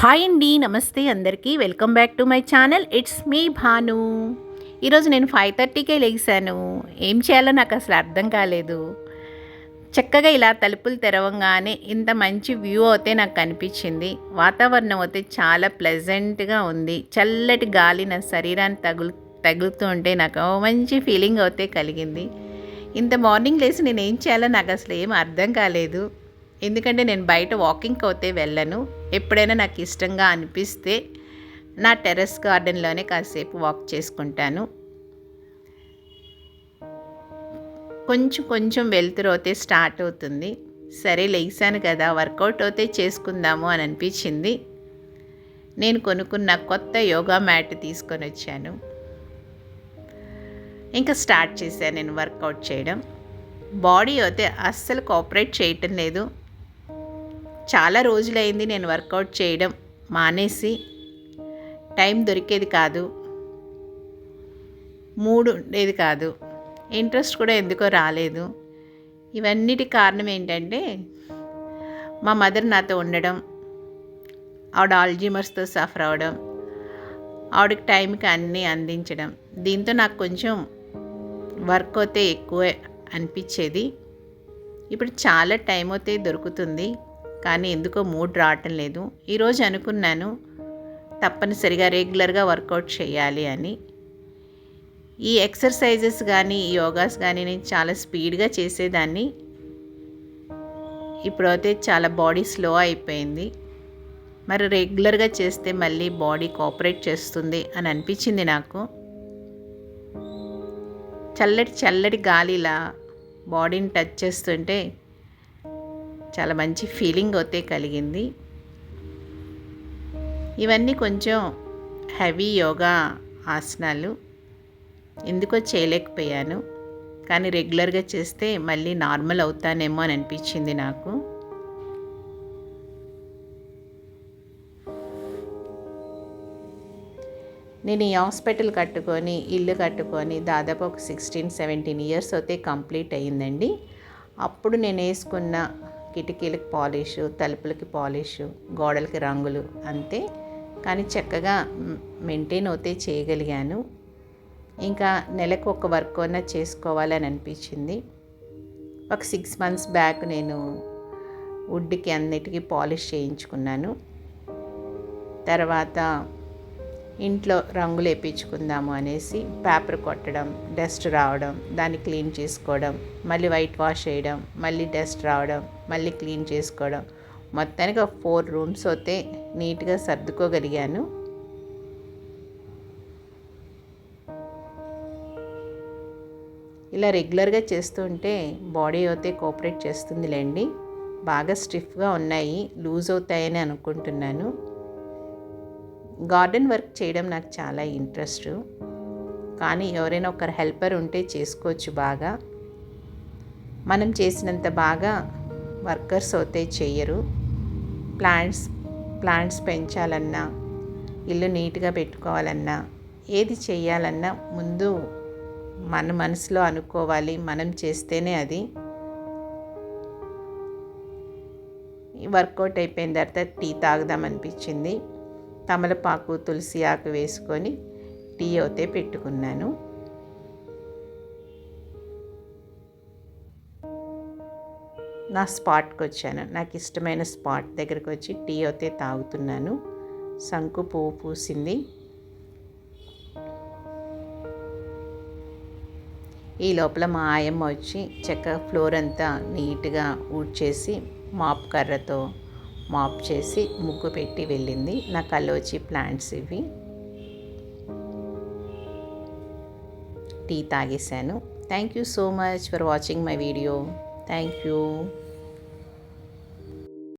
Hi అండి నమస్తే అందరికీ. Welcome back to my channel. It's me Bhanu. ఈరోజు నేను ఫైవ్ థర్టీకే లేచాను. ఏం చేయాలో నాకు అసలు అర్థం కాలేదు. చక్కగా ఇలా తలుపులు తెరవంగానే ఇంత మంచి వ్యూ అయితే నాకు కనిపించింది. వాతావరణం అయితే చాలా ప్లెజెంట్గా ఉంది. చల్లటి గాలి నా శరీరాన్ని తగులు తగులుతూ ఉంటే నాకు మంచి ఫీలింగ్ అయితే కలిగింది. ఇంత మార్నింగ్ లేచి నేను ఏం చేయాలో నాకు అసలు ఏం అర్థం కాలేదు. ఎందుకంటే నేను బయట వాకింగ్కి అయితే వెళ్ళను. ఎప్పుడైనా నాకు ఇష్టంగా అనిపిస్తే నా టెర్రస్ గార్డెన్లోనే కాసేపు వాక్ చేసుకుంటాను. కొంచెం కొంచెం వెళ్తురు అయితే స్టార్ట్ అవుతుంది. సరే లేచాను కదా వర్కౌట్ అయితే చేసుకుందాము అని అనిపించింది. నేను కొనుక్కున్న కొత్త యోగా మ్యాట్ తీసుకొని వచ్చాను. ఇంకా స్టార్ట్ చేశాను నేను వర్కౌట్ చేయడం. బాడీ అయితే అస్సలు కోఆపరేట్ చేయటం లేదు. చాలా రోజులైంది నేను వర్కౌట్ చేయడం. మానేసి టైం దొరికేది కాదు. మూడు ఉండేది కాదు. ఇంట్రెస్ట్ కూడా ఎందుకో రాలేదు. ఇవన్నిటి కారణం ఏంటంటే మా మదర్ నాతో ఉండడం ఆవిడ ఆల్జీమర్స్తో సఫర్ అవడం ఆవిడకి టైంకి అన్నీ అందించడం. దీంతో నాకు కొంచెం వర్క్ అయితే ఎక్కువ అనిపించేది. ఇప్పుడు చాలా టైం అయితే దొరుకుతుంది. కానీ ఎందుకో మూడ్ రావటం లేదు. ఈరోజు అనుకున్నాను తప్పనిసరిగా రెగ్యులర్గా వర్కౌట్ చేయాలి అని. ఈ ఎక్సర్సైజెస్ కానీ ఈ యోగాస్ కానీ నేను చాలా స్పీడ్గా చేసేదాన్ని. ఇప్పుడైతే చాలా బాడీ స్లో అయిపోయింది. మరి రెగ్యులర్గా చేస్తే మళ్ళీ బాడీ కోఆపరేట్ చేస్తుంది అని అనిపించింది నాకు. చల్లటి చల్లటి గాలిలా బాడీని టచ్ చేస్తుంటే చాలా మంచి ఫీలింగ్ అయితే కలిగింది. ఇవన్నీ కొంచెం హెవీ యోగా ఆసనాలు. ఎందుకో చేయలేకపోయాను. కానీ రెగ్యులర్గా చేస్తే మళ్ళీ నార్మల్ అవుతానేమో అని అనిపించింది నాకు. నేను ఈ హాస్పిటల్ కట్టుకొని ఇల్లు కట్టుకొని దాదాపు ఒక సిక్స్టీన్ సెవెంటీన్ ఇయర్స్ అయితే కంప్లీట్ అయ్యిందండి. అప్పుడు నేను వేసుకున్న కిటికీలకు పాలిష్ తలుపులకి పాలిష్ గోడలకి రంగులు అంతే. కానీ చక్కగా మెయింటైన్ అవుతే చేయగలిగాను. ఇంకా నెలకు ఒక వర్క్ అన్నా చేసుకోవాలని అనిపించింది. ఒక సిక్స్ మంత్స్ బ్యాక్ నేను వుడ్కి అన్నిటికీ పాలిష్ చేయించుకున్నాను. తర్వాత ఇంట్లో రంగులు వేయించుకుందాము అనేసి పేపర్ కొట్టడం డస్ట్ రావడం దాన్ని క్లీన్ చేసుకోవడం మళ్ళీ వైట్ వాష్ చేయడం మళ్ళీ డస్ట్ రావడం మళ్ళీ క్లీన్ చేసుకోవడం. మొత్తానికి ఒక ఫోర్ రూమ్స్ అయితే నీట్గా సర్దుకోగలిగాను. ఇలా రెగ్యులర్గా చేస్తుంటే బాడీ అయితే కోఆపరేట్ చేస్తుందిలేండి. బాగా స్టిఫ్గా ఉన్నాయి లూజ్ అవుతాయని అనుకుంటున్నాను. గార్డెన్ వర్క్ చేయడం నాకు చాలా ఇంట్రెస్ట్. కానీ ఎవరైనా ఒకరు హెల్పర్ ఉంటే చేసుకోవచ్చు బాగా. మనం చేసినంత బాగా వర్కర్స్ అయితే చేయరు ప్లాంట్స్ ప్లాంట్స్ పెంచాలన్నా ఇల్లు నీట్గా పెట్టుకోవాలన్నా ఏది చేయాలన్నా ముందు మన మనసులో అనుకోవాలి. మనం చేస్తేనే అది. వర్కౌట్ అయిపోయిన తర్వాత టీ తాగుదాం అనిపించింది. తమలపాకు తులసి ఆకు వేసుకొని టీ అయితే పెట్టుకున్నాను. నా స్పాట్కి వచ్చాను. నాకు ఇష్టమైన స్పాట్ దగ్గరికి వచ్చి టీ అయితే తాగుతున్నాను. శంకు పువ్వు పూసింది. ఈ లోపల మా ఆయమ్మ వచ్చి చెక్క ఫ్లోర్ అంతా నీట్గా ఊడ్చేసి మాప్ కర్రతో మాప్ చేసి ముగ్గు పెట్టి వెళ్ళింది. నా కళ్ళు వచ్చి ప్లాంట్స్ ఇవి. Tea తాగేశాను. Thank you so much for watching my video thank you